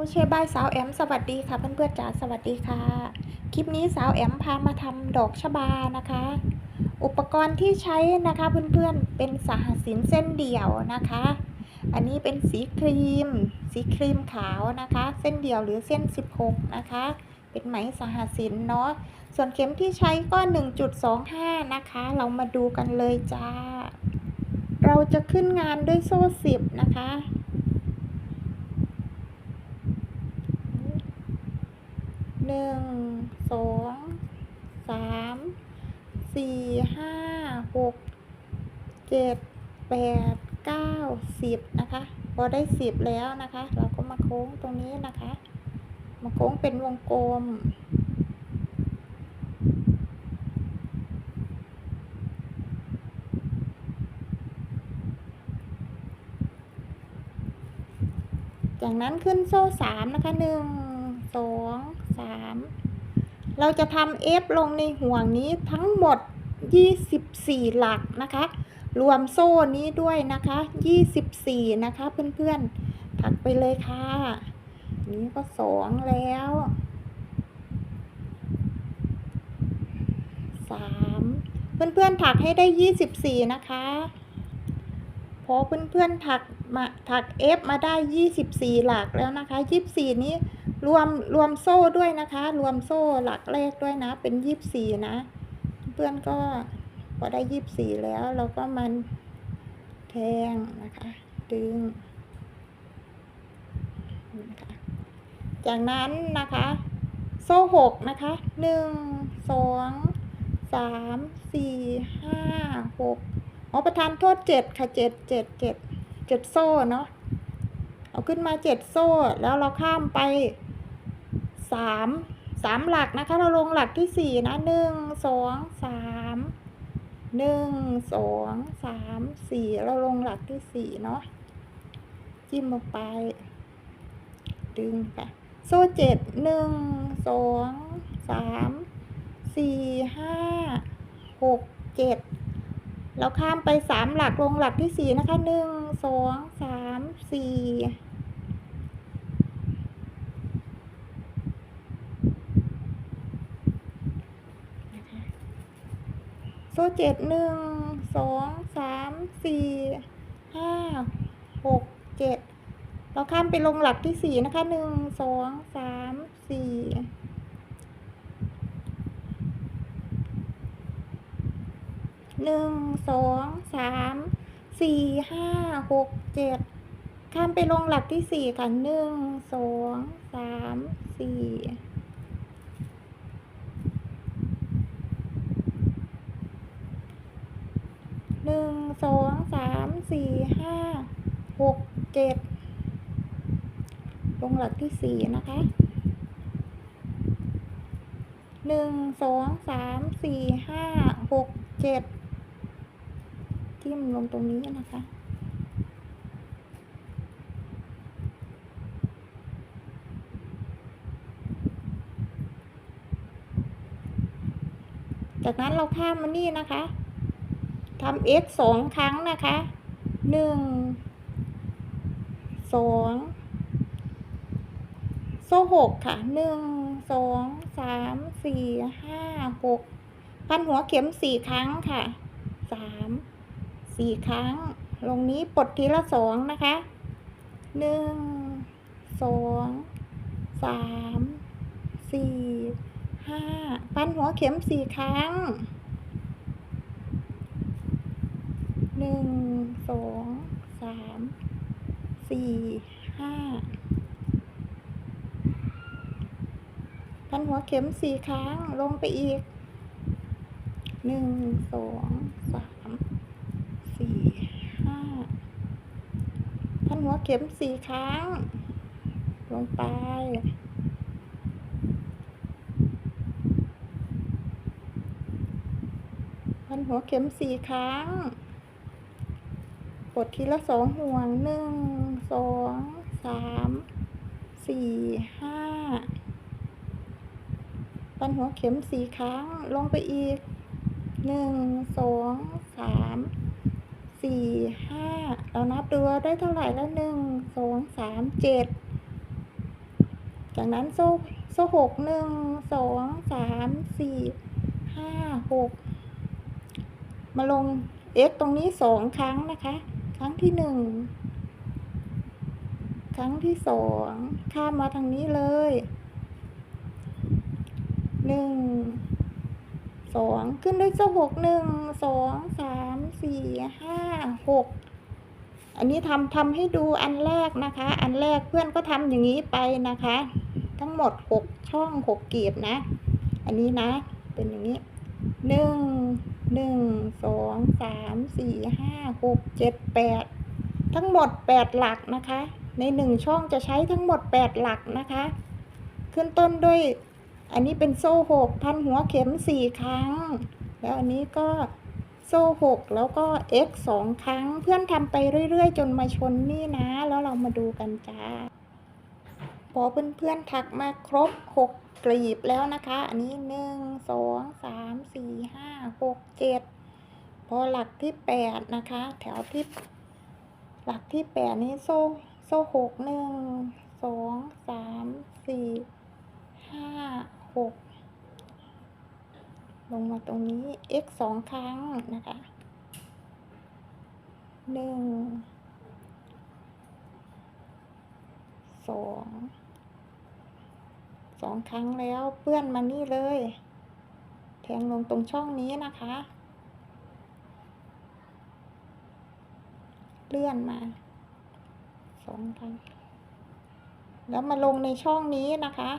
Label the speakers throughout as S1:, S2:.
S1: โอเชบายสาวแอมสวัสดีค่ะเพื่อนๆจ๋าสวัสดีค่ะ คลิปนี้สาวแอมพามาทำดอกชบานะคะ อุปกรณ์ที่ใช้นะคะเพื่อนๆเป็นสหสินเส้นเดี่ยวนะคะ อันนี้เป็นสีครีม สีครีมขาวนะคะ เส้นเดี่ยวหรือเส้น 16 นะคะ เป็นไหมสหสินเนาะส่วนเข็มที่ใช้ก็ 1.25 นะคะ เรามาดูกันเลยจ้า เราจะขึ้นงานด้วยโซ่สิบนะคะ หนึ่งสองสามสี่ห้าหกเจ็ดแปดเก้าสิบนะคะ พอได้สิบแล้วนะคะ เราก็มาโค้งตรงนี้นะคะ มาโค้งเป็นวงกลมจากนั้นขึ้นโซ่สามนะคะหนึ่งสอง สามเราจะทำเอฟลงในห่วงนี้ทั้งหมด 24 หลักนะคะ รวมโซ่นี้ด้วยนะคะ 24 นะคะเพื่อนๆถักไปเลยค่ะ นี้ก็สองแล้วสามเพื่อนๆถักให้ได้ 24 นะคะพอเพื่อนๆถักมาถัก F มาได้ 24 หลักแล้วนะคะ 24 นี้ รวมรวมโซ่ด้วยนะคะ รวมโซ่หลักแรกด้วยนะ เป็น24นะ เพื่อนก็พอได้24แล้วเราก็มันแทงนะคะ ดึงนะคะจากนั้นนะคะ โซ่หกนะคะหนึ่งสองสามสี่ห้าหกอ๋อประทานโทษเจ็ดค่ะเจ็ดเจ็ดเจ็ดเจ็ดโซ่เนาะเอาขึ้นมาเจ็ดโซ่แล้วเราข้ามไป สามสามหลักนะคะ เราลงหลักที่สี่นะหนึ่งสองสามหนึ่งสองสามสี่เราลงหลักที่สี่เนาะจิ้มลงไป ดึงค่ะ โซ่เจ็ดหนึ่งสองสามสี่ห้าหกเจ็ดเราข้ามไปสามหลักลงหลักที่สี่นะคะหนึ่งสองสามสี่นะคะ โซ่เจ็ดหนึ่งสองสามสี่ห้าหกเจ็ดเราข้ามไปลงหลักที่สี่นะคะหนึ่งสองสามสี่หนึ่งสองสามสี่ห้าหกเจ็ดข้ามไปลงหลักที่สี่ค่ะหนึ่งสองสามสี่ หนึ่งสองสามสี่ห้าหกเจ็ดลงหลักที่สี่นะคะหนึ่งสองสามสี่ห้าหกเจ็ดจิ้มลงตรงนี้นะคะจากนั้นเราข้ามมานี่นะคะ ทำ x สองครั้งนะคะหนึ่งสองโซ่หกค่ะหนึ่งสองสามสี่ห้าหกพันหัวเข็มสี่ครั้งค่ะสามสี่ครั้ง ลงนี้ปลดทีละสองนะคะหนึ่งสองสามสี่ห้าพันหัวเข็มสี่ครั้ง หนึ่งสองสามสี่ห้าพันหัวเข็มสี่ครั้งลงไปอีกหนึ่งสองสามสี่ห้าพันหัวเข็มสี่ครั้ง ลงไปพันหัวเข็มสี่ครั้ง ดทีละสองห่วงหนึ่งสองสามสี่ห้าปันหัวเข็มสี่ครั้งลงไปอีกหนึ่งสองสามสี่ห้าเรานับดูว่าได้เท่าไหร่แล้วหนึ่งสองสามเจ็ดจากนั้นโซ่โซ่หกหนึ่งสองสามสี่ห้าหกมาลง x ตรงนี้สองครั้งนะคะ ครั้งที่หนึ่ง ครั้งที่สอง ข้ามมาทางนี้เลย หนึ่ง สอง ขึ้นด้วยโซ่หกหนึ่ง สอง สาม สี่ ห้า หก อันนี้ทำทำให้ดูอันแรกนะคะ อันแรกเพื่อนก็ทำอย่างนี้ไปนะคะ ทั้งหมดหกช่องหกกีบนะ อันนี้นะ เป็นอย่างนี้ หนึ่งหนึ่งสองสามสี่ห้าหกเจ็ดแปดทั้งหมดแปดหลักนะคะ ในหนึ่งช่องจะใช้ทั้งหมดแปดหลักนะคะ ขึ้นต้นด้วย อันนี้เป็นโซ่หกพันหัวเข็มสี่ครั้ง แล้วอันนี้ก็โซ่หกแล้วก็ x สองครั้ง เพื่อนทำไปเรื่อยๆ จนมาชนนี่นะ แล้วเรามาดูกันจ้า พอเพื่อนๆถักมาครบหก กลีบแล้วนะคะ อันนี้หนึ่งสองสามสี่ห้าหกเจ็ดพอหลักที่แปดนะคะ แถวที่หลักที่แปดนี้โซ่โซ่หกหนึ่งสองสามสี่ห้าหกลงมาตรงนี้ x สองครั้งนะคะหนึ่งสอง สองครั้งแล้วเปื้อนมานี่เลย แทงลงตรงช่องนี้นะคะ เลื่อนมาสองครั้งแล้วมาลงในช่องนี้นะคะ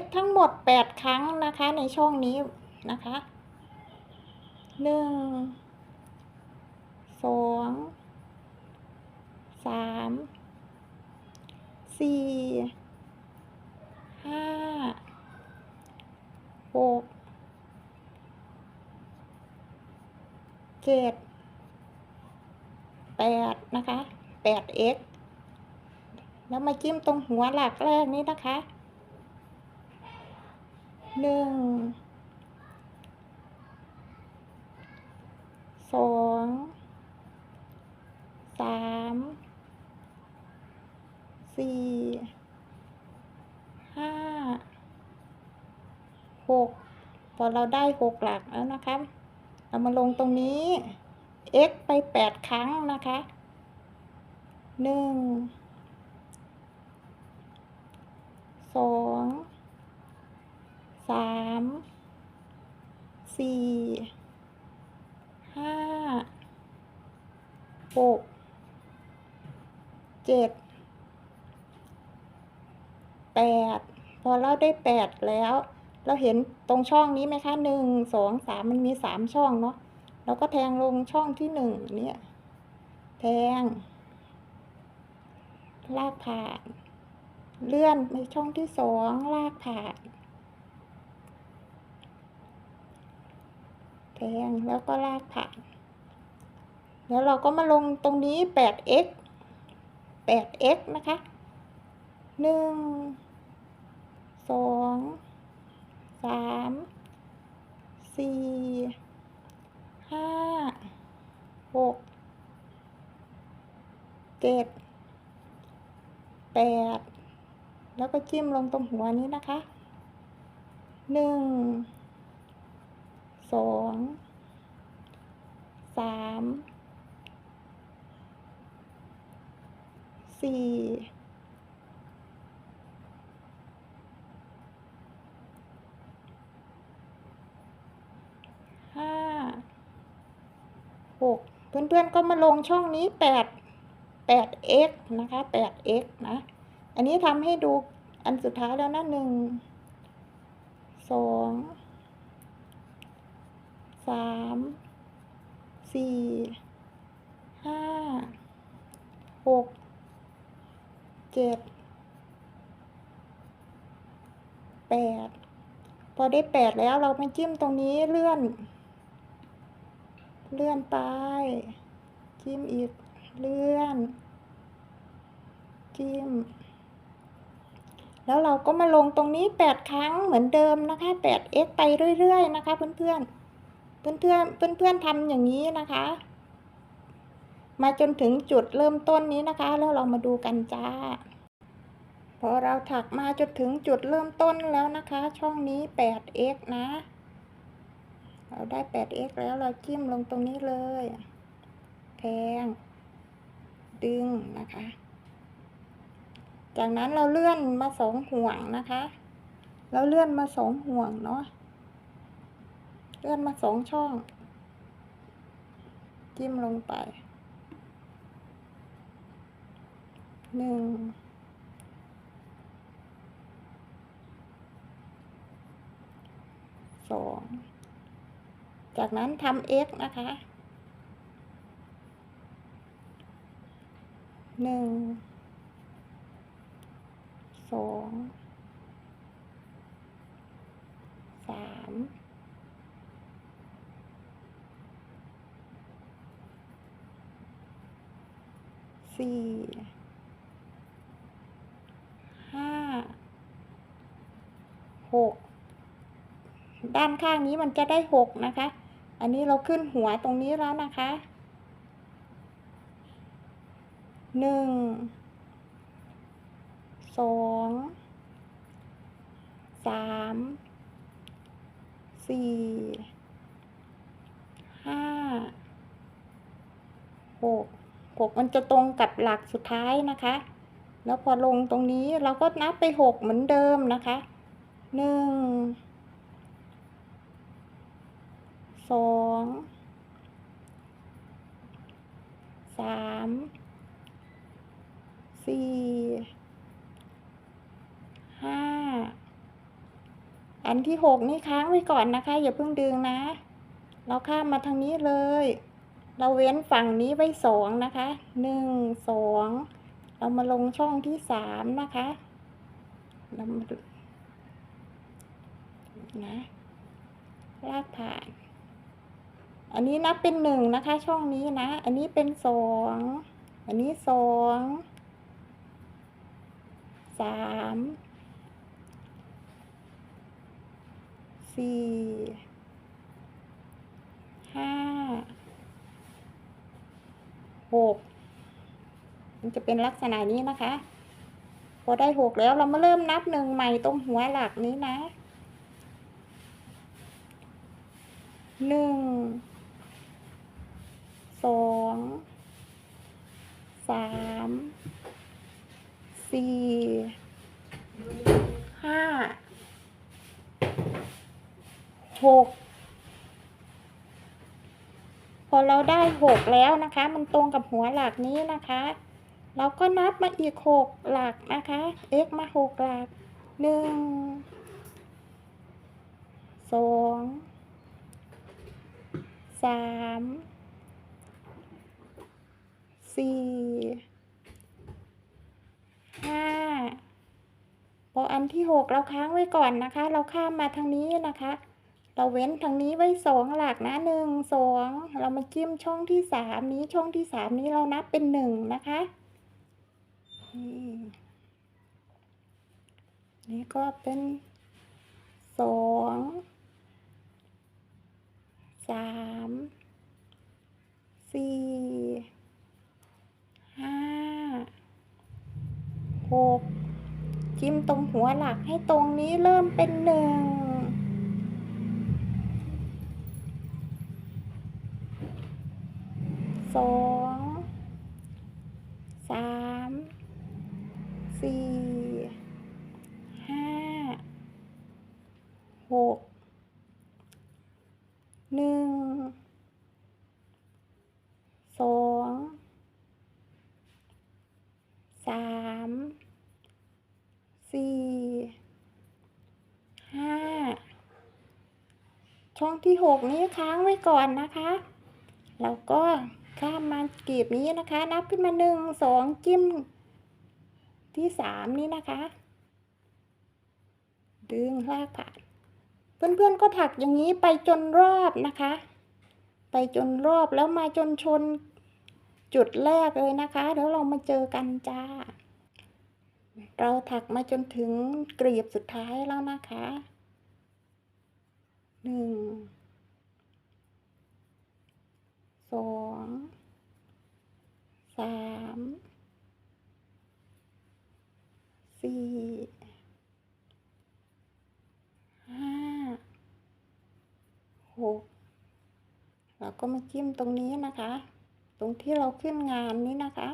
S1: x ทั้งหมดแปดครั้งนะคะในช่องนี้นะคะหนึ่งสองสามสี่ ห้าหกเจ็ดแปดนะคะแปด x แล้วมาจิ้มตรงหัวหลักแรกนี้นะคะหนึ่งสองสามสี่ห้าหกพ อเราได้หกหลักแล้วนะคะเรามาลงตรงนี้ x ไปแปดครั้งนะคะหนึ่งสองสามสี่ห้าหกเจ็ดแปดพอเราได้แปดแล้ว เราเห็นตรงช่องนี้ไหมคะหนึ่งสองสามมันมีสามช่องเนาะเราก็แทงลงช่องที่หนึ่งเนี่ย แทง ลากผ่าน เลื่อนไปช่องที่สองลากผ่าน แทงแล้วก็ลากผ่าน แล้วเราก็มาลงตรงนี้ 8x 8x นะคะหนึ่ง สามสี่ห้าหกเจ็ดแปดแล้วก็จิ้มลงตรงหัวนี้นะคะหนึ่งสองสามสี่ 6 เพื่อนๆก็มาลงช่องนี้ 8 8x นะคะ 8x นะ อันนี้ทำให้ดูอันสุดท้ายแล้วนะหนึ่งสองสามสี่ห้าหกเจ็ดแปดพอได้แปดแล้วเราไปจิ้มตรงนี้เลื่อน เลื่อนไป จิ้มอีก เลื่อน จิ้ม แล้วเราก็มาลงตรงนี้แปดครั้งเหมือนเดิมนะคะแปด x ไปเรื่อยๆ นะคะเพื่อนๆ เพื่อนๆ เพื่อนๆทำอย่างนี้นะคะ มาจนถึงจุดเริ่มต้นนี้นะคะ แล้วเรามาดูกันจ้า พอเราถักมาจนถึงจุดเริ่มต้นแล้วนะคะ ช่องนี้ 8x นะ เราได้ 8x แล้วเราจิ้มลงตรงนี้เลยแทง ดึงนะคะ จากนั้นเราเลื่อนมาสองห่วงนะคะ เราเลื่อนมาสองห่วงเนาะ เลื่อนมาสองช่อง จิ้มลงไปหนึ่งสอง จากนั้นทำ x นะคะหนึ่งสองสามสี่ห้าหกด้านข้างนี้มันจะได้หกนะคะ อันนี้เราขึ้นหัวตรงนี้แล้วนะคะหนึ่งสองสามสี่ห้าหกหกมันจะตรงกับหลักสุดท้ายนะคะ แล้วพอลงตรงนี้เราก็นับไปหกเหมือนเดิมนะคะหนึ่ง สองสามสี่ห้าอันที่หกนี่ค้างไว้ก่อนนะคะ อย่าเพิ่งดึงนะ เราข้ามมาทางนี้เลย เราเว้นฝั่งนี้ไว้สองนะคะหนึ่งสองเรามาลงช่องที่สามนะคะเรามาดูนะลากผ่าน อันนี้นับเป็นหนึ่งนะคะ ช่องนี้นะ อันนี้เป็นสอง อันนี้สอง สาม สี่ ห้า หก มันจะเป็นลักษณะนี้นะคะ พอได้หกแล้วเรามาเริ่มนับหนึ่งใหม่ตรงหัวหลักนี้นะหนึ่ง สองสามสี่ห้าหกพอเราได้หกแล้วนะคะ มันตรงกับหัวหลักนี้นะคะเราก็นับมาอีกหกหลักนะคะ x มาหกหลักหนึ่งสองสาม สี่ห้าพออันที่หกเราค้างไว้ก่อนนะคะ เราข้ามมาทางนี้นะคะ เราเว้นทางนี้ไว้สองหลักนะหนึ่งสองเรามาจิ้มช่องที่สามนี้ช่องที่สามนี้เรานับเป็นหนึ่งนะคะนี่นี่ก็เป็นสองสามสี่ห้า หกจิ้มตรงหัวหลักให้ตรงนี้เริ่มเป็นหนึ่งสองสามสี่ห้าหกหนึ่งสองสาม สี่ ห้า ช่องที่หกนี้ค้างไว้ก่อนนะคะแล้วก็ข้ามมากรีบนี้นะคะ นับขึ้นมาหนึ่งสองจิ้ม ที่สามนี้นะคะ ดึงลากผ่าน เพื่อนๆก็ถักอย่างนี้ไปจนรอบนะคะ ไปจนรอบแล้วมาจนชนจุดแรกเลยนะคะแล้วเรามาเจอกันจ้า เราถักมาจนถึงกรีบสุดท้ายแล้วนะคะ หนึ่ง สอง สาม สี่ ห้า หก เราก็มาจิ้มตรงนี้นะคะ ตรงที่เราขึ้นงานนี้นะคะ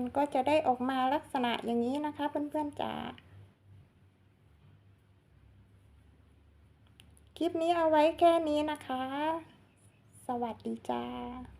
S1: มันก็จะได้ออกมาลักษณะอย่างนี้นะคะ เพื่อนๆจ๋าคลิปนี้เอาไว้แค่นี้นะคะ สวัสดีจ้า